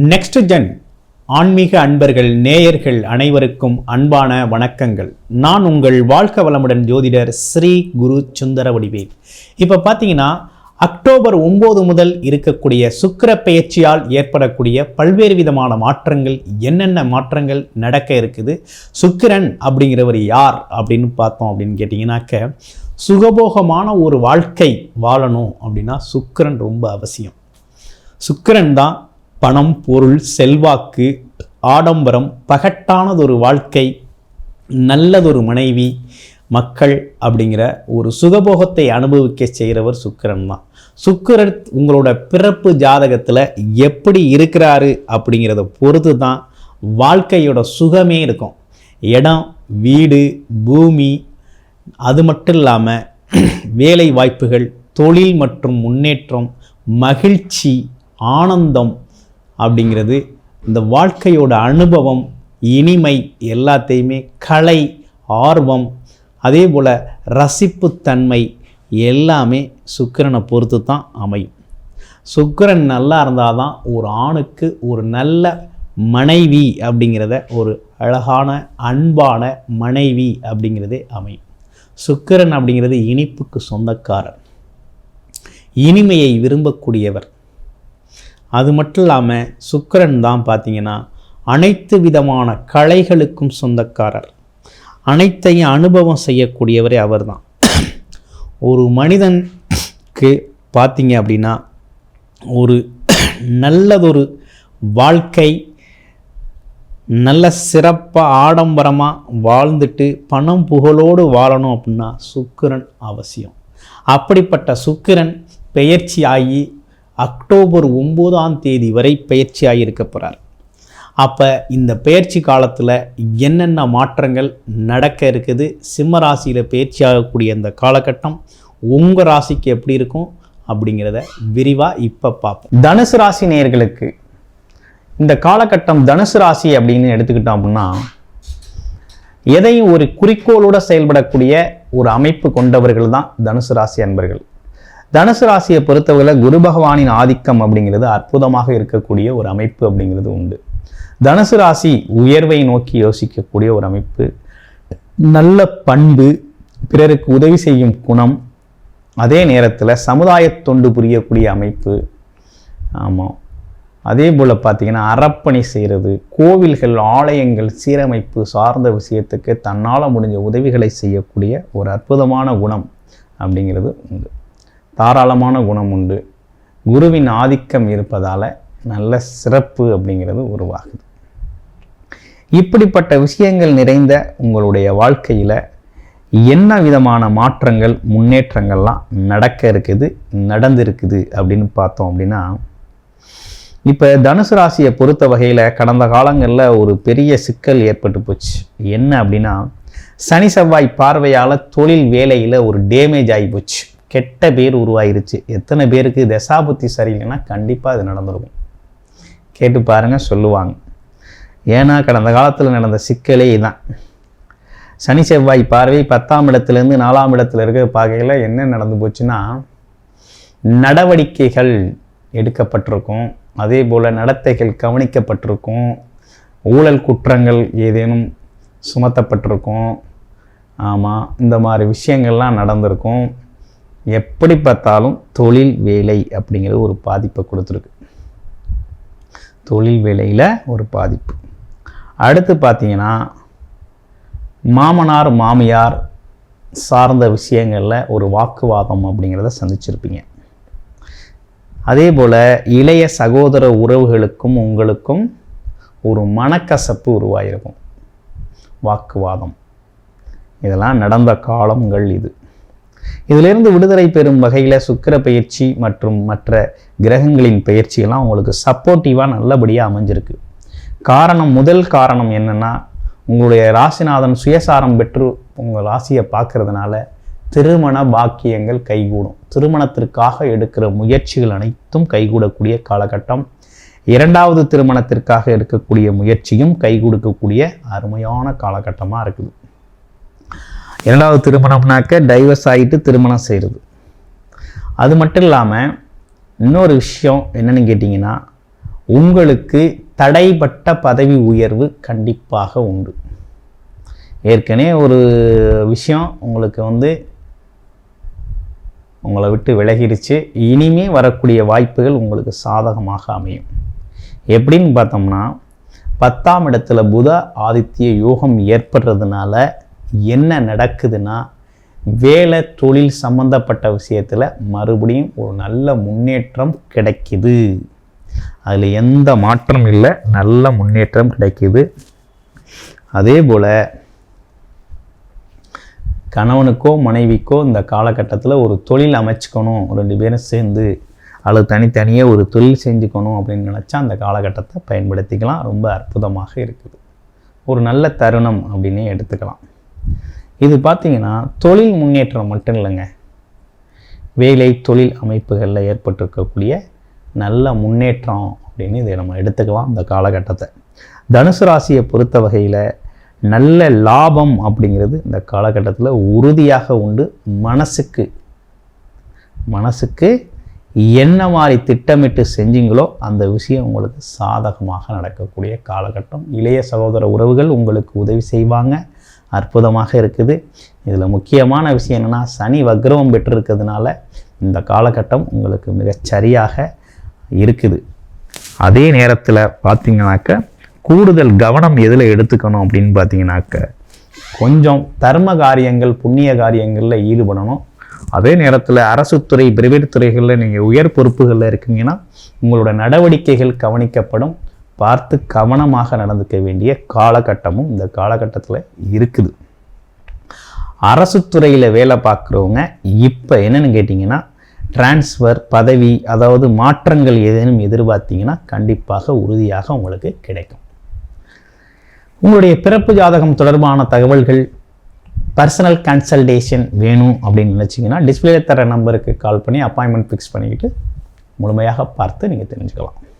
Next gen ஆன்மீக அன்பர்கள் நேயர்கள் அனைவருக்கும் அன்பான வணக்கங்கள். நான் உங்கள் வாழ்க்க வளமுடன் ஜோதிடர் ஸ்ரீ குரு சுந்தர வடிவேல். இப்போ பார்த்தீங்கன்னா அக்டோபர் ஒம்பது முதல் இருக்கக்கூடிய சுக்கிர பெயர்ச்சியால் ஏற்படக்கூடிய பல்வேறு விதமான மாற்றங்கள் என்னென்ன மாற்றங்கள் நடக்க இருக்குது சுக்கிரன் அப்படிங்கிறவர் யார் அப்படின்னு பார்த்தோம் அப்படின்னு கேட்டிங்கனாக்க சுகபோகமான ஒரு வாழ்க்கை வாழணும் அப்படின்னா சுக்கிரன் ரொம்ப அவசியம். சுக்கிரன் தான் பணம் பொருள் செல்வாக்கு ஆடம்பரம் பகட்டானதொரு வாழ்க்கை நல்லதொரு மனைவி மக்கள் அப்படிங்கிற ஒரு சுகபோகத்தை அனுபவிக்க செய்கிறவர் சுக்கிரன் தான். சுக்கிரன் உங்களோட பிறப்பு ஜாதகத்தில் எப்படி இருக்கிறாரு அப்படிங்கிறத பொறுத்து தான் வாழ்க்கையோட சுகமே இருக்கும். இடம் வீடு பூமி அது மட்டும் இல்லாமல் வேலை வாய்ப்புகள் தொழில் மற்றும் முன்னேற்றம் மகிழ்ச்சி ஆனந்தம் அப்படிங்கிறது இந்த வாழ்க்கையோட அனுபவம் இனிமை எல்லாத்தையுமே கலை ஆர்வம் அதே போல் ரசிப்புத்தன்மை எல்லாமே சுக்கிரனை பொறுத்து தான் அமையும். சுக்கிரன் நல்லா இருந்தால் தான் ஒரு ஆணுக்கு ஒரு நல்ல மனைவி அப்படிங்கிறத ஒரு அழகான அன்பான மனைவி அப்படிங்கிறதே அமையும். சுக்கிரன் அப்படிங்கிறது இனிப்புக்கு சொந்தக்காரர். இனிமையை விரும்பக்கூடியவர். அது மட்டும் இல்லாமல் சுக்கிரன் தான் பார்த்தீங்கன்னா அனைத்து விதமான கலைகளுக்கும் சொந்தக்காரர். அனைத்தையும் அனுபவம் செய்யக்கூடியவரே அவர்தான் ஒரு மனிதனுக்கு பார்த்தீங்க அப்படின்னா ஒரு நல்லதொரு வாழ்க்கை நல்ல சிறப்பாக ஆடம்பரமாக வாழ்ந்துட்டு பணம் புகழோடு வாழணும் அப்படின்னா சுக்கிரன் அவசியம். அப்படிப்பட்ட சுக்கிரன் பெயர்ச்சி ஆகி அக்டோபர் ஒம்போதாம் தேதி வரை பயிற்சியாக இருக்க போகிறார் அப்போ இந்த பயிற்சி காலத்தில் என்னென்ன மாற்றங்கள் நடக்க இருக்குது சிம்ம ராசியில் பயிற்சியாகக்கூடிய ஆகக்கூடிய இந்த காலகட்டம் உங்கள் ராசிக்கு எப்படி இருக்கும் அப்படிங்கிறத விரிவாக இப்போ பார்ப்போம். தனுசு ராசி நேயர்களுக்கு இந்த காலகட்டம் தனுசு ராசி அப்படின்னு எடுத்துக்கிட்டோம் அப்படின்னா எதையும் ஒரு குறிக்கோளோட செயல்படக்கூடிய ஒரு அமைப்பு கொண்டவர்கள் தான் தனுசு ராசி அன்பர்கள். தனுசு ராசியை பொறுத்தவரை குரு பகவானின் ஆதிக்கம் அப்படிங்கிறது அற்புதமாக இருக்கக்கூடிய ஒரு அமைப்பு அப்படிங்கிறது உண்டு. தனுசு ராசி உயர்வை நோக்கி யோசிக்கக்கூடிய ஒரு அமைப்பு. நல்ல பண்பு பிறருக்கு உதவி செய்யும் குணம் அதே நேரத்தில் சமுதாய தொண்டு புரியக்கூடிய அமைப்பு. ஆமாம் அதே போல் பார்த்திங்கன்னா அறப்பணி செய்கிறது கோவில்கள் ஆலயங்கள் சீரமைப்பு சார்ந்த விஷயத்துக்கு தன்னால் முடிஞ்ச உதவிகளை செய்யக்கூடிய ஒரு அற்புதமான குணம் அப்படிங்கிறது உண்டு. தாராளமான குணம் உண்டு. குருவின் ஆதிக்கம் இருப்பதால் நல்ல சிறப்பு அப்படிங்கிறது உருவாகுது. இப்படிப்பட்ட விஷயங்கள் நிறைந்த உங்களுடைய வாழ்க்கையில் என்ன விதமான மாற்றங்கள் முன்னேற்றங்கள்லாம் நடக்க இருக்குது நடந்திருக்குது அப்படின்னு பார்த்தோம் அப்படின்னா இப்போ தனுசு ராசியை பொறுத்த வகையில் கடந்த காலங்களில் ஒரு பெரிய சிக்கல் ஏற்பட்டு போச்சு. என்ன அப்படின்னா சனி செவ்வாய் பார்வையால் தொழில் வேலையில் ஒரு டேமேஜ் ஆகி போச்சு. கெட்ட பேர் உருவாயிருச்சு. எத்தனை பேருக்கு தசாபுத்தி சரியில்லைன்னா கண்டிப்பாக அது நடந்திருக்கும். கேட்டு பாருங்கள் சொல்லுவாங்க. ஏன்னா கடந்த காலத்தில் நடந்த சிக்கலே தான் சனி செவ்வாய் பார்வை பத்தாம் இடத்துலேருந்து நாலாம் இடத்துல இருக்கிற பார்க்கையில் என்ன நடந்து போச்சுன்னா நடவடிக்கைகள் எடுக்கப்பட்டிருக்கும். அதே போல் நடத்தைகள் கவனிக்கப்பட்டிருக்கும். ஊழல் குற்றங்கள் ஏதேனும் சுமத்தப்பட்டிருக்கும். ஆமாம் இந்த மாதிரி விஷயங்கள்லாம் நடந்திருக்கும். எப்படி பார்த்தாலும் தொழில் வேலை அப்படிங்கிற ஒரு பாதிப்பை கொடுத்துருக்கு. தொழில் வேலையில் ஒரு பாதிப்பு. அடுத்து பார்த்தீங்கன்னா மாமனார் மாமியார் சார்ந்த விஷயங்களில் ஒரு வாக்குவாதம் அப்படிங்கிறத சந்திச்சிருப்பீங்க. அதே போல் இளைய சகோதர உறவுகளுக்கும் உங்களுக்கும் ஒரு மனக்கசப்பு உருவாயிருக்கும். வாக்குவாதம். இதெல்லாம் நடந்த காலங்கள் இது. இதிலிருந்து விடுதலை பெறும் வகையில் சுக்கிர பயிற்சி மற்றும் மற்ற கிரகங்களின் பயிற்சியெல்லாம் உங்களுக்கு சப்போர்ட்டிவாக நல்லபடியாக அமைஞ்சிருக்கு. காரணம் முதல் காரணம் என்னென்னா உங்களுடைய ராசிநாதன் சுயசாரம் பெற்று உங்கள் ராசியை பார்க்கறதுனால திருமண பாக்கியங்கள் கைகூடும். திருமணத்திற்காக எடுக்கிற முயற்சிகள் அனைத்தும் கைகூடக்கூடிய காலகட்டம். இரண்டாவது திருமணத்திற்காக எடுக்கக்கூடிய முயற்சியும் கை கொடுக்கக்கூடிய அருமையான காலகட்டமாக இருக்குது. இரண்டாவது திருமணம்னாக்க டைவர்ஸ் ஆகிட்டு திருமணம் செய்கிறது அது மட்டும் இல்லாமல் இன்னொரு விஷயம் என்னென்னு கேட்டிங்கன்னா உங்களுக்கு தடைப்பட்ட பதவி உயர்வு கண்டிப்பாக உண்டு. ஏற்கனவே ஒரு விஷயம் உங்களுக்கு வந்து உங்களை விட்டு விலகிடுச்சு இனிமே வரக்கூடிய வாய்ப்புகள் உங்களுக்கு சாதகமாக அமையும். எப்படின்னு பார்த்தோம்னா பத்தாம் இடத்துல புத ஆதித்ய யோகம் ஏற்படுறதுனால என்ன நடக்குதுன்னா வேலை தொழில் சம்மந்தப்பட்ட விஷயத்தில் மறுபடியும் ஒரு நல்ல முன்னேற்றம் கிடைக்குது. அதில் எந்த மாற்றம் இல்லை நல்ல முன்னேற்றம் கிடைக்குது. அதே போல் கணவனுக்கோ மனைவிக்கோ இந்த காலகட்டத்தில் ஒரு தொழில் அமைச்சுக்கணும் ரெண்டு பேரும் சேர்ந்து அல்லது தனித்தனியே ஒரு தொழில் செஞ்சுக்கணும் அப்படின்னு நினச்சா அந்த காலகட்டத்தை பயன்படுத்திக்கலாம். ரொம்ப அற்புதமாக இருக்குது. ஒரு நல்ல தருணம் அப்படின்னே எடுத்துக்கலாம். இது பார்த்திங்கன்னா தொழில் முன்னேற்றம் மட்டும் இல்லைங்க. வேலை தொழில் அமைப்புகளில் ஏற்பட்டிருக்கக்கூடிய நல்ல முன்னேற்றம் அப்படின்னு இதை நம்ம எடுத்துக்கலாம் இந்த காலகட்டத்தை. தனுசு ராசியை பொறுத்த வகையில் நல்ல லாபம் அப்படிங்கிறது இந்த காலகட்டத்தில் உறுதியாக உண்டு. மனசுக்கு மனசுக்கு என்ன மாதிரி திட்டமிட்டு செஞ்சீங்களோ அந்த விஷயம் உங்களுக்கு சாதகமாக நடக்கக்கூடிய காலகட்டம். இளைய சகோதர உறவுகள் உங்களுக்கு உதவி செய்வாங்க. அற்புதமாக இருக்குது. இதில் முக்கியமான விஷயம் என்னென்னா சனி வக்ரவம் பெற்றிருக்கிறதுனால இந்த காலகட்டம் உங்களுக்கு மிகச் சரியாக இருக்குது. அதே நேரத்தில் பார்த்தீங்கன்னாக்க கூடுதல் கவனம் எதில் எடுத்துக்கணும் அப்படின்னு பார்த்தீங்கன்னாக்க கொஞ்சம் தர்ம காரியங்கள் புண்ணிய காரியங்களில் ஈடுபடணும். அதே நேரத்தில் அரசு துறை பிரைவேட் துறைகளில் நீங்கள் உயர் பொறுப்புகளில் இருக்கீங்கன்னா உங்களோட நடவடிக்கைகள் கவனிக்கப்படும். பார்த்து கவனமாக நடந்துக்க வேண்டிய காலகட்டமும் இந்த காலகட்டத்தில் இருக்குது. அரசு துறையில் வேலை பார்க்குறவங்க இப்போ என்னென்னு கேட்டிங்கன்னா டிரான்ஸ்ஃபர் பதவி அதாவது மாற்றங்கள் ஏதேனும் எதிர்பார்த்தீங்கன்னா கண்டிப்பாக உறுதியாக உங்களுக்கு கிடைக்கும். உங்களுடைய பிறப்பு ஜாதகம் தொடர்பான தகவல்கள் பர்சனல் கன்சல்டேஷன் வேணும் அப்படின்னு நினச்சிங்கன்னா டிஸ்பிளே தர நம்பருக்கு கால் பண்ணி அப்பாயின்மெண்ட் ஃபிக்ஸ் பண்ணிக்கிட்டு முழுமையாக பார்த்து நீங்கள் தெரிஞ்சுக்கலாம்.